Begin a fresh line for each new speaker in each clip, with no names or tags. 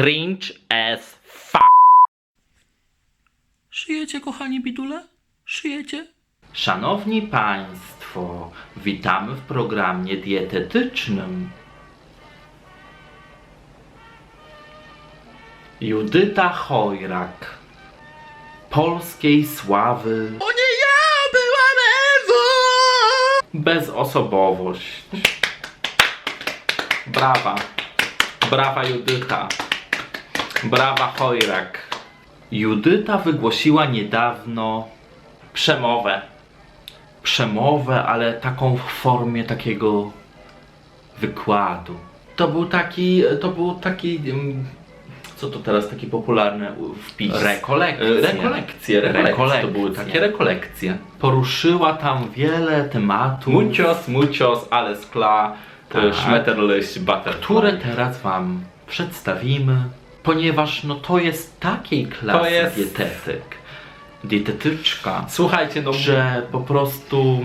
Cringe as fuck.
Szyjecie, kochani bidule? Szyjecie?
Szanowni Państwo, witamy w programie dietetycznym. Judyta Chojrak, polskiej sławy,
O nie ja byłam Ewą!
bezosobowość. Brawa, brawa Judyta, brawa Chojrak. Judyta wygłosiła niedawno przemowę. Przemowę, ale taką w formie takiego wykładu. To był taki, to był taki, mm, co to teraz taki popularny wpis?
Rekolekcje.
E, Rekolekcje, rekolekcje. To były takie rekolekcje. Poruszyła tam wiele tematów.
Mucios, mucios, ale skla,
Tak.
tak. szmeterlyś, butterfly.
które teraz Wam przedstawimy, ponieważ no to jest takiej klasy
To jest-
dietetyk, dietetyczka,
Słuchajcie, no
że po prostu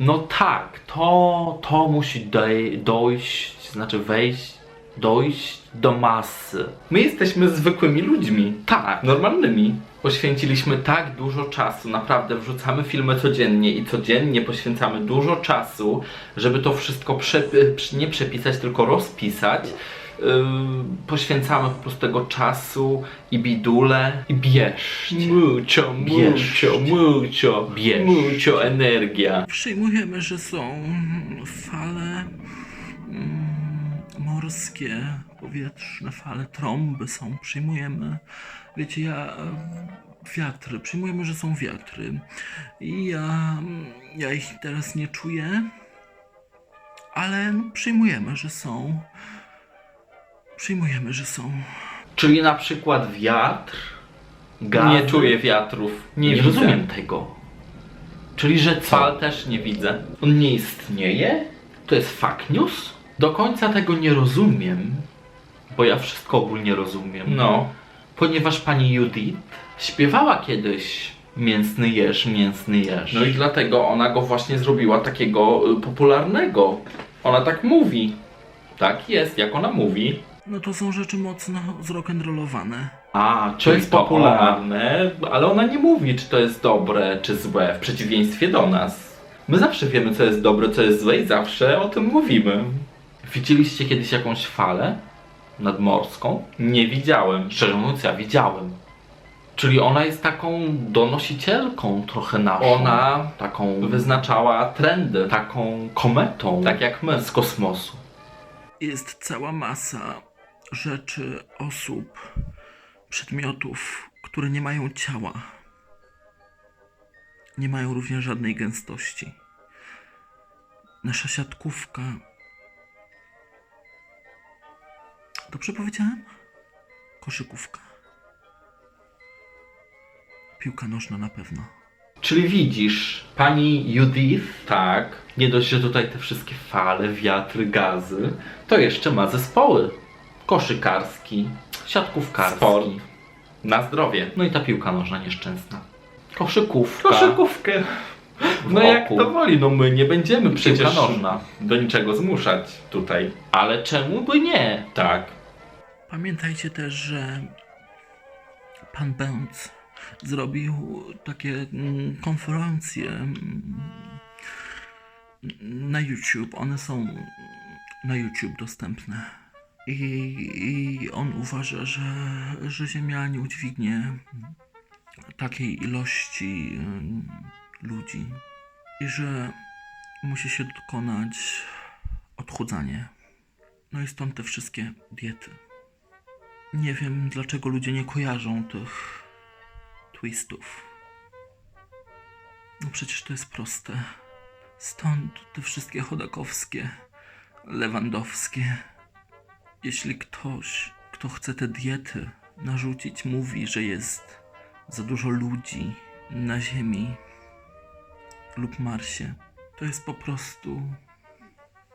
no tak, to, to musi doj, dojść, znaczy wejść, dojść do masy.
my jesteśmy zwykłymi ludźmi.
Tak,
Normalnymi.
poświęciliśmy tak dużo czasu, naprawdę wrzucamy filmy codziennie i codziennie poświęcamy dużo czasu, żeby to wszystko przepi- nie przepisać, tylko rozpisać. Poświęcamy po prostu tego czasu i bidule i bierzcie.
Mucio,
Bierzcie.
mucio, mucio,
Bierz.
mucio energia.
Przyjmujemy, że są fale mm, morskie, powietrzne fale, trąby są. Przyjmujemy, wiecie, ja em, wiatry, przyjmujemy, że są wiatry. I ja, ja ich teraz nie czuję, ale przyjmujemy, że są. Przyjmujemy, że są.
Czyli na przykład wiatr, gaz.
Nie czuję wiatrów.
Nie,
widzę.
rozumiem tego. Czyli, że?
Fal też nie widzę.
On nie istnieje? To jest fake news? Do końca tego nie rozumiem, bo ja wszystko ogólnie rozumiem.
No.
Ponieważ pani Judith śpiewała kiedyś mięsny jeż, mięsny jeż.
No i dlatego ona go właśnie zrobiła takiego y, popularnego. Ona tak mówi. Tak jest, jak ona mówi.
No to są rzeczy mocno zrock'n'rollowane.
A,
To
czyli
jest
to
popularne, ale ona nie mówi, czy to jest dobre, czy złe, w przeciwieństwie do nas. My zawsze wiemy, co jest dobre, co jest złe i zawsze o tym mówimy.
Widzieliście kiedyś jakąś falę nadmorską?
Nie widziałem.
Szczerze mówiąc, ja widziałem. Czyli ona jest taką donosicielką trochę naszą.
Ona
taką
wyznaczała trendy,
taką kometą.
tak jak my.
z kosmosu.
jest cała masa rzeczy, osób, przedmiotów, które nie mają ciała. Nie mają również żadnej gęstości. Nasza siatkówka. Dobrze powiedziałem? Koszykówka. Piłka nożna na pewno.
Czyli widzisz, pani Judith,
Tak.
nie dość, że tutaj te wszystkie fale, wiatry, gazy, to jeszcze ma zespoły. Koszykarski, siatkówkarski.
Sport. Na zdrowie.
No i ta piłka nożna nieszczęsna. Koszykówka.
Koszykówkę.
W
No jak to woli, no my nie będziemy
Piłka
przecież
nożna.
do niczego zmuszać tutaj.
Ale czemu by nie?
Tak.
Pamiętajcie też, że pan Bęc zrobił takie mm, konferencje mm, na YouTube. One są na YouTube dostępne. I, i on uważa, że, że Ziemia nie udźwignie takiej ilości mm, ludzi i że musi się dokonać odchudzanie. No i stąd te wszystkie diety. Nie wiem, dlaczego ludzie nie kojarzą tych twistów. No przecież to jest proste. Stąd te wszystkie chodakowskie, lewandowskie. Jeśli ktoś, kto chce te diety narzucić, mówi, że jest za dużo ludzi na Ziemi lub Marsie, to jest po prostu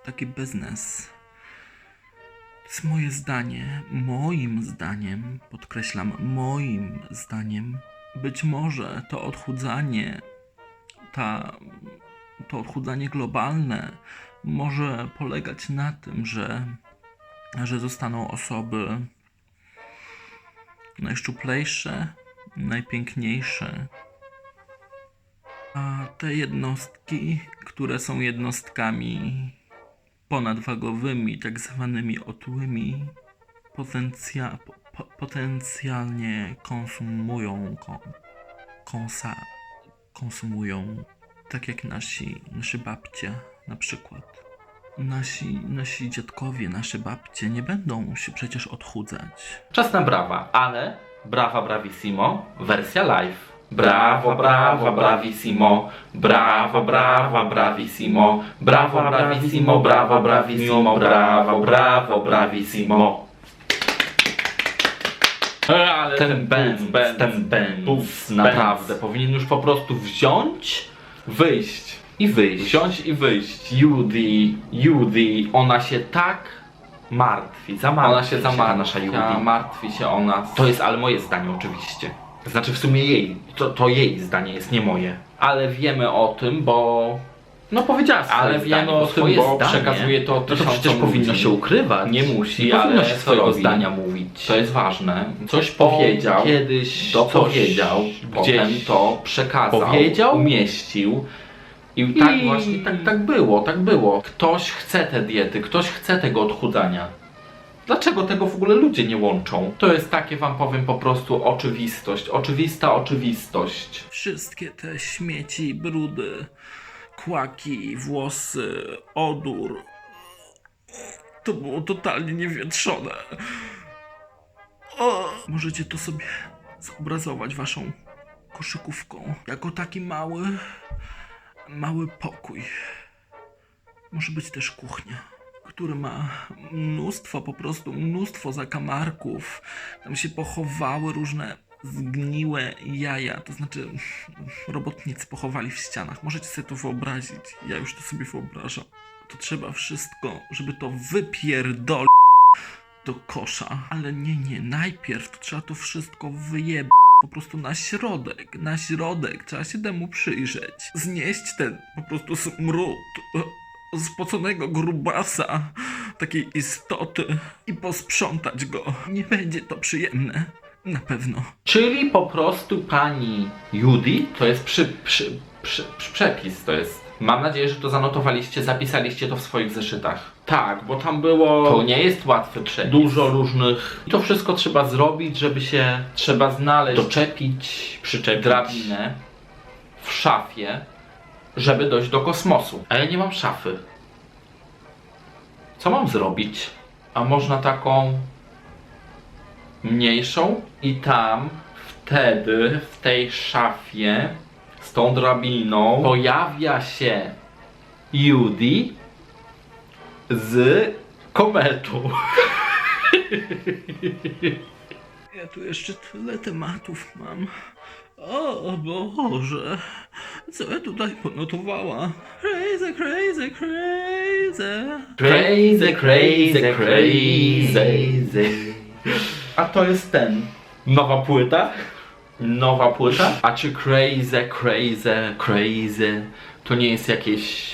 taki biznes. To jest moje zdanie, moim zdaniem, podkreślam, moim zdaniem. Być może to odchudzanie, ta, to odchudzanie globalne może polegać na tym, że, że zostaną osoby najszczuplejsze, najpiękniejsze. A te jednostki, które są jednostkami ponadwagowymi, tak zwanymi otyłymi, potencja, po, po, potencjalnie konsumują, kon, konsa, konsumują, tak jak nasi, nasze babcie na przykład. Nasi, nasi dziadkowie, nasze babcie nie będą się przecież odchudzać.
Czas na brawa, ale brawa bravissimo, wersja live. Brawo, brawo, bravissimo, brawo, brawo, bravissimo, brawo, bravissimo, brawo, bravissimo, brawo, brawo, bravissimo.
Ale
Ten bęc,
bęc,
ten bęc,
Buf,
naprawdę powinien już po prostu wziąć
Wyjść.
I wyjść.
Wsiąść i wyjść.
Judy, Judy, ona się tak martwi, zamartwi
Ona się zamartwia,
nasza Judy.
martwi się o nas.
To jest ale moje zdanie oczywiście. Znaczy w sumie jej, to, to jej zdanie jest, nie moje. Ale wiemy o tym, bo... No powiedziała swoje
Ale
zdanie,
wiemy o tym,
swoje
bo
zdanie,
przekazuje to
no to
tysiącom
przecież powinno
ludzi.
się ukrywać.
Nie musi,
nie powinno
ale
się
co
swojego
robi?
zdania mówić.
To jest ważne. Coś powiedział.
Kiedyś
coś
dopowiedział,
gdzieś
potem to przekazał,
powiedział,
umieścił. I tak
I-
właśnie, tak, tak było, tak było. Ktoś chce te diety, ktoś chce tego odchudzania. Dlaczego tego w ogóle ludzie nie łączą? To jest takie, wam powiem, po prostu oczywistość. Oczywista oczywistość.
Wszystkie te śmieci, brudy, kłaki, włosy, odór. To było totalnie niewietrzone. O, możecie to sobie zobrazować waszą koszykówką. Jako taki mały, mały pokój. Może być też kuchnia, który ma mnóstwo, po prostu mnóstwo zakamarków. Tam się pochowały różne zgniłe jaja, to znaczy robotnicy pochowali w ścianach. Możecie sobie to wyobrazić. Ja już to sobie wyobrażam. To trzeba wszystko, żeby to wypierdolić do kosza. Ale nie, nie, najpierw to trzeba to wszystko wyjebać. Po prostu na środek, na środek, trzeba się temu przyjrzeć. Znieść ten po prostu smród spoconego grubasa, takiej istoty i posprzątać go. Nie będzie to przyjemne. Na pewno.
Czyli po prostu pani Judy to jest przy, przy, przy, przy, przepis, to jest. Mam nadzieję, że to zanotowaliście, zapisaliście to w swoich zeszytach.
Tak, bo tam było
To nie jest łatwy przepis.
dużo różnych.
I to wszystko trzeba zrobić, żeby się
Trzeba znaleźć
doczepić,
przyczepić.
drabinę w szafie, żeby dojść do kosmosu. A ja nie mam szafy. Co mam zrobić? A można taką mniejszą i tam wtedy w tej szafie z tą drabiną pojawia się Judy z kometu.
Ja tu jeszcze tyle tematów mam. O Boże, co ja tutaj ponotowała? Crazy, crazy, crazy.
Crazy, crazy, crazy.
A to jest ten. Nowa płyta?
Nowa płyta? A czy crazy, crazy, crazy to nie jest jakieś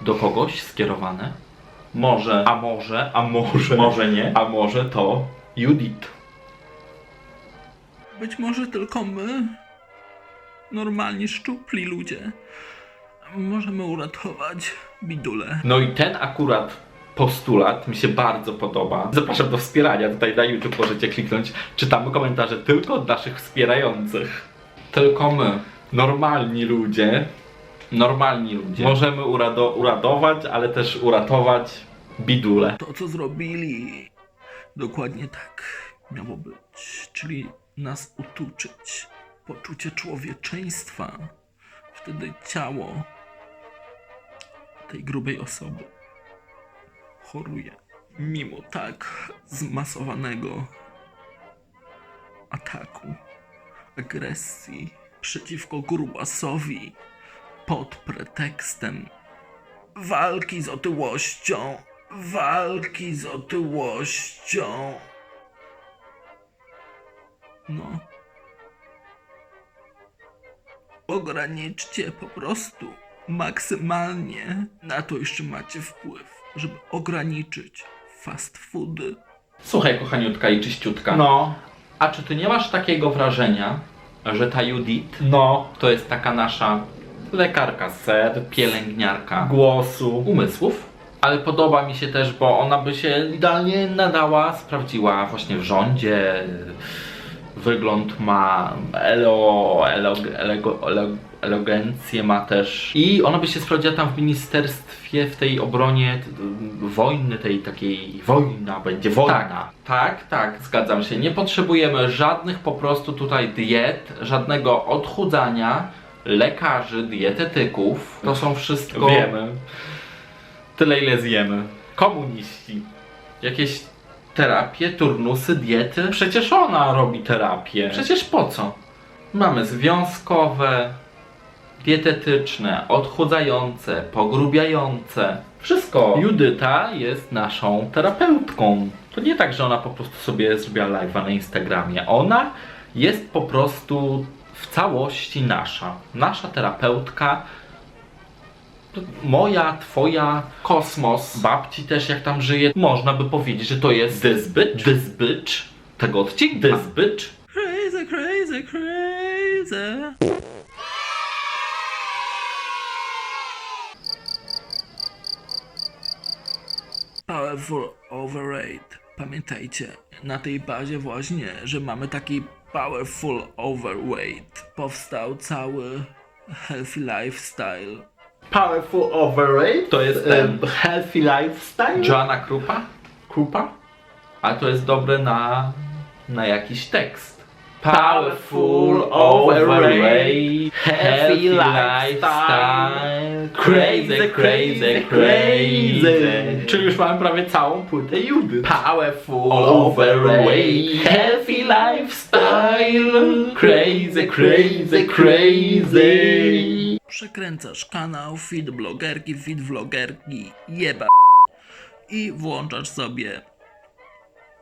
do kogoś skierowane?
Może.
A może, a może,
Może nie.
a może to Judith.
Być może tylko my, normalni szczupli ludzie, możemy uratować bidulę.
No i ten akurat postulat mi się bardzo podoba. Zapraszam do wspierania. Tutaj na YouTube możecie kliknąć. Czytamy komentarze tylko od naszych wspierających. Tylko my, normalni ludzie, normalni ludzie, możemy urado- uradować, ale też uratować bidulę.
To, co zrobili, dokładnie tak miało być. Czyli nas utuczyć. Poczucie człowieczeństwa. Wtedy ciało tej grubej osoby choruje. Mimo tak zmasowanego ataku, agresji przeciwko grubasowi pod pretekstem walki z otyłością, walki z otyłością. No. Ograniczcie po prostu maksymalnie. Na to jeszcze macie wpływ, żeby ograniczyć fast foody.
Słuchaj, kochaniutka i czyściutka.
No.
A czy ty nie masz takiego wrażenia, że ta Judith
No,
to jest taka nasza lekarka ser, pielęgniarka
głosu.
umysłów? Ale podoba mi się też, bo ona by się idealnie nadała, sprawdziła właśnie w rządzie. Wygląd ma elo, elo, elego, elo, elogencję ma też. I ona by się sprawdziła tam w ministerstwie, w tej obronie wojny, tej takiej wojna, będzie wojna. Tak, tak, tak, zgadzam się. Nie potrzebujemy żadnych po prostu tutaj diet, żadnego odchudzania, lekarzy, dietetyków. To są wszystko.
Wiemy. Tyle ile zjemy. Komuniści.
Jakieś terapie, turnusy, diety.
Przecież ona robi terapię.
Przecież po co? Mamy związkowe, dietetyczne, odchudzające, pogrubiające.
Wszystko.
Judyta jest naszą terapeutką. To nie tak, że ona po prostu sobie zrobiła live'a na Instagramie. Ona jest po prostu w całości nasza. Nasza terapeutka. Moja, twoja, kosmos, babci też jak tam żyje. Można by powiedzieć, że to jest dyzbycz, dyzbycz tego odcinka. Dyzbycz.
Crazy, crazy, crazy. Powerful overrate. Pamiętajcie, na tej bazie właśnie, że mamy taki powerful overweight, powstał cały healthy lifestyle.
Powerful overrate.
To jest ten
healthy lifestyle.
Joanna Krupa? Krupa? A to jest dobre na, na jakiś tekst.
Powerful overrate, healthy lifestyle, crazy, crazy, crazy.
Czyli już mamy prawie całą płytę Judy.
Powerful overweight, healthy lifestyle, crazy, crazy, crazy.
Przekręcasz kanał feed blogerki, feed vlogerki, jeba i włączasz sobie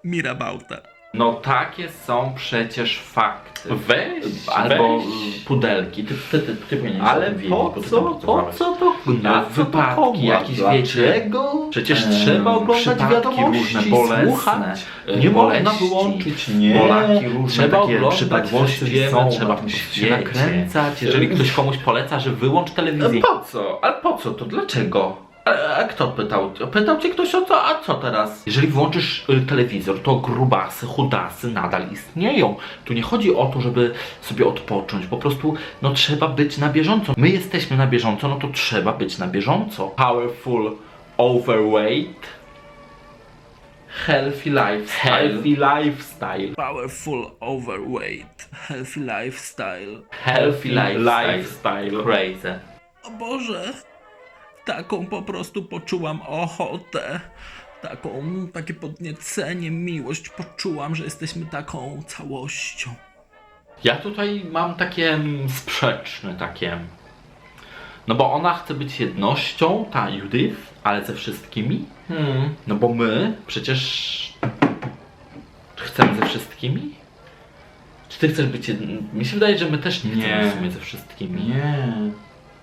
Mirabauta.
No takie są przecież fakty.
Weź,
Albo
weź.
pudelki. Ty, ty, ty, ty powinieneś
Ale
tym wiedzieć,
po
bo ty
co,
tam
po
pracowałeś.
co to?
Na
to
wypadki jakieś, wiecie.
Dlaczego?
Przecież
Em,
trzeba oglądać
przypadki
wiadomości,
różne, bolesne,
słuchać,
nie
e,
można
boleści,
wyłączyć, nie.
Bolaki różne,
Trzeba
takie
oglądać,
przypadłości
wszyscy wiemy,
są,
trzeba
na tym się
świecie.
nakręcać. Jeżeli ktoś komuś poleca, że wyłącz telewizję.
No
Po co? Ale po co? To dlaczego? A, a kto pytał? Pytał cię ktoś o co? A co teraz? Jeżeli włączysz y, telewizor, to grubasy, chudasy nadal istnieją. Tu nie chodzi o to, żeby sobie odpocząć. Po prostu, no trzeba być na bieżąco. My jesteśmy na bieżąco, no to trzeba być na bieżąco. Powerful overweight. Healthy lifestyle.
Healthy lifestyle.
Powerful overweight, healthy lifestyle.
Healthy lifestyle.
lifestyle.
Crazy.
O Boże, taką po prostu poczułam ochotę. Taką, takie podniecenie, miłość. Poczułam, że jesteśmy taką całością.
Ja tutaj mam takie mm, sprzeczne takie. No bo ona chce być jednością, ta Judith, ale ze wszystkimi.
Hmm.
No bo my przecież chcemy ze wszystkimi. Czy ty chcesz być jednym? Mi się wydaje, że my też nie chcemy
Nie.
w sumie ze wszystkimi.
Nie.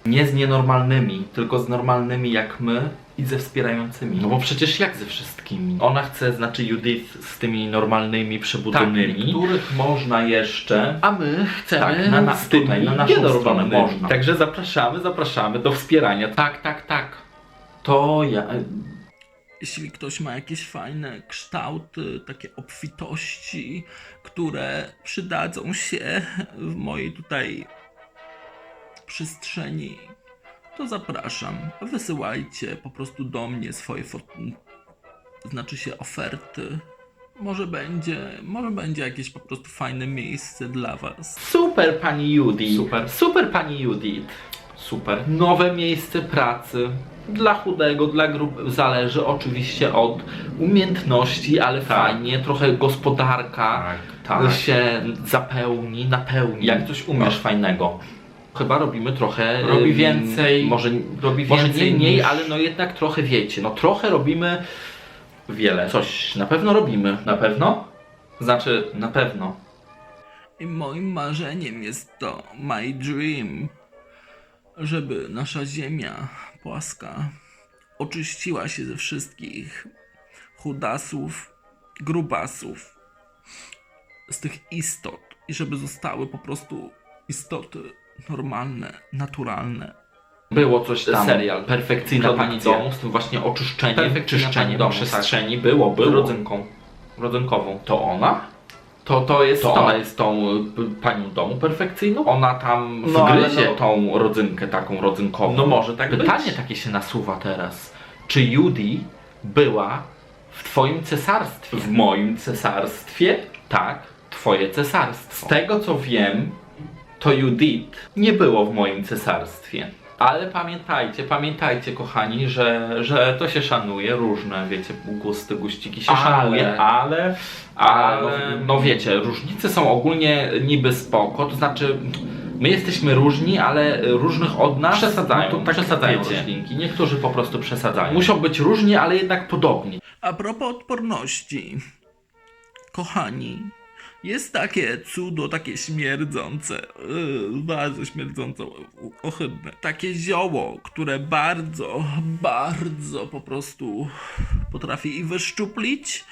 Nie z nienormalnymi, tylko z normalnymi jak my i ze wspierającymi. No bo przecież jak ze wszystkimi? Ona chce, znaczy Judith z tymi normalnymi,
Tak,
przebudzonymi.
niektórych można jeszcze.
A my chcemy
Tak, na, na,
z tymi
tutaj, na naszą stronę można. Także zapraszamy, zapraszamy do wspierania.
Tak, tak, tak. To ja.
Jeśli ktoś ma jakieś fajne kształty, takie obfitości, które przydadzą się w mojej tutaj przestrzeni, to zapraszam. Wysyłajcie po prostu do mnie swoje znaczy się oferty. Może będzie, może będzie jakieś po prostu fajne miejsce dla was.
Super pani Judith.
Super.
Super pani Judith.
Super.
Nowe miejsce pracy. Dla chudego, dla grup zależy oczywiście od umiejętności, ale fajnie, trochę gospodarka
tak.
się zapełni, napełni.
Jak coś umiesz
fajnego. Chyba robimy trochę
Robi więcej-
Może,
robi
może nie
więcej
mniej,
niż-
ale no jednak trochę wiecie. No trochę robimy
Wiele.
coś. Na pewno robimy.
Na pewno? Znaczy, na pewno.
I moim marzeniem jest to my dream, żeby nasza ziemia płaska oczyściła się ze wszystkich chudasów, grubasów, z tych istot i żeby zostały po prostu istoty normalne, naturalne.
Było coś tam.
Serial.
Perfekcyjna pani domu z tym właśnie oczyszczeniem,
Perfekcyjna pani domu,
przestrzeni. Było,
Z
było.
rodzynką. Rodzynkową.
To ona? To, to jest
To
to
ona
jest tą y, p- panią domu perfekcyjną?
Ona tam
No, ale
wgryzie
no-
tą rodzynkę taką rodzynkową.
No może tak
Pytanie
być.
takie się nasuwa teraz. Czy Judy była w twoim cesarstwie?
W moim cesarstwie?
Tak, twoje
Z
cesarstwo.
tego co wiem, to Judith nie było w moim cesarstwie. Ale pamiętajcie, pamiętajcie kochani, że, że to się szanuje, różne, wiecie, gusty, guściki się
Ale-
szanuje, ale, ale,
ale-
no wiecie, różnice są ogólnie niby spoko, to znaczy my jesteśmy różni, ale różnych od nas
Przesadzają,
no to tak
przesadzają
wiecie.
roślinki. Niektórzy po prostu przesadzają.
Muszą być różni, ale jednak podobni.
A propos odporności. Kochani, jest takie cudo, takie śmierdzące, yy, bardzo śmierdzące, ohydne. Takie zioło, które bardzo, bardzo po prostu potrafi i wyszczuplić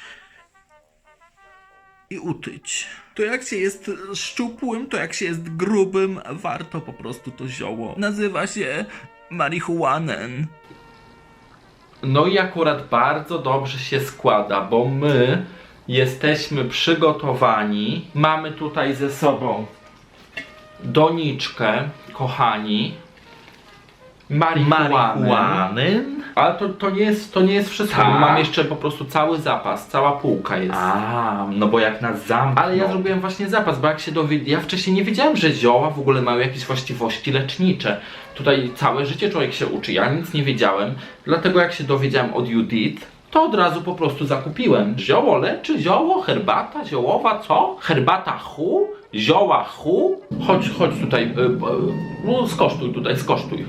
i utyć. To jak się jest szczupłym, to jak się jest grubym, warto po prostu to zioło. Nazywa się marihuanen.
No i akurat bardzo dobrze się składa, bo my jesteśmy przygotowani. Mamy tutaj ze sobą doniczkę, kochani. Marihuany.
Marihuany.
Ale to, to, nie jest, to nie jest wszystko.
Tak.
Mam jeszcze po prostu cały zapas, cała półka jest.
A, no bo jak nas zamkną.
Ale ja zrobiłem właśnie zapas, bo jak się dowiedziałem, ja wcześniej nie wiedziałem, że zioła w ogóle mają jakieś właściwości lecznicze. Tutaj całe życie człowiek się uczy, ja nic nie wiedziałem, dlatego jak się dowiedziałem od Judith, to od razu po prostu zakupiłem. Zioło leczy, zioło, herbata ziołowa, co? Herbata hu? Zioła hu? Chodź, chodź tutaj, no skosztuj tutaj, skosztuj.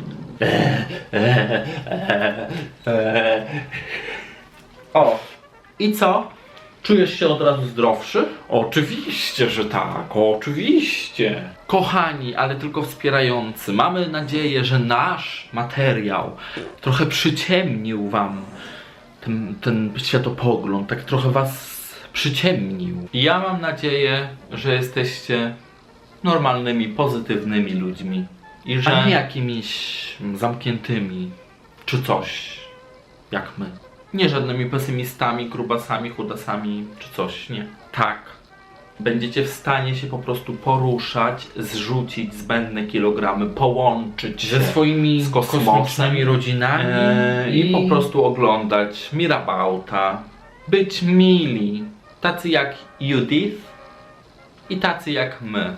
O, i co? Czujesz się od razu zdrowszy?
Oczywiście, że tak, oczywiście.
Kochani, ale tylko wspierający, mamy nadzieję, że nasz materiał trochę przyciemnił Wam ten, ten światopogląd, tak trochę Was przyciemnił. Ja mam nadzieję, że jesteście normalnymi, pozytywnymi ludźmi i że
A nie
jakimiś zamkniętymi czy coś, jak my. Nie żadnymi pesymistami, grubasami, chudasami czy coś, nie. Tak. Będziecie w stanie się po prostu poruszać, zrzucić zbędne kilogramy, połączyć
Ze swoimi
z kosmicznymi rodzinami i
i-
po prostu oglądać Mirabauta. Być mili, tacy jak Judith i tacy jak my.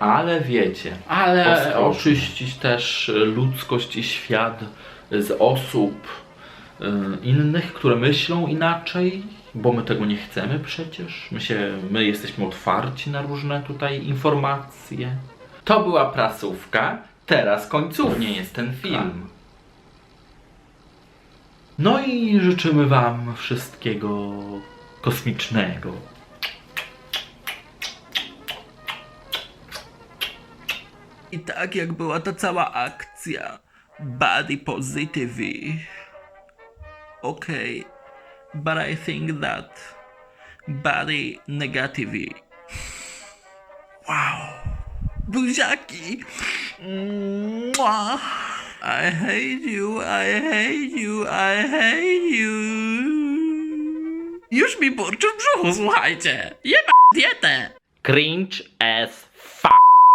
Ale wiecie, ale
Ostrożnie.
oczyścić też ludzkość i świat z osób y, innych, które myślą inaczej, bo my tego nie chcemy przecież. My, się, my jesteśmy otwarci na różne tutaj informacje. To była prasówka, teraz końcównie jest ten film. No i życzymy Wam wszystkiego kosmicznego.
I tak jak była ta cała akcja body positive. Okay, but I think that body negative. Wow. Bujaki! Mua. I hate you, I hate you, I hate you. Już mi burczy brzuchu, słuchajcie. Jeba dietę.
Cringe as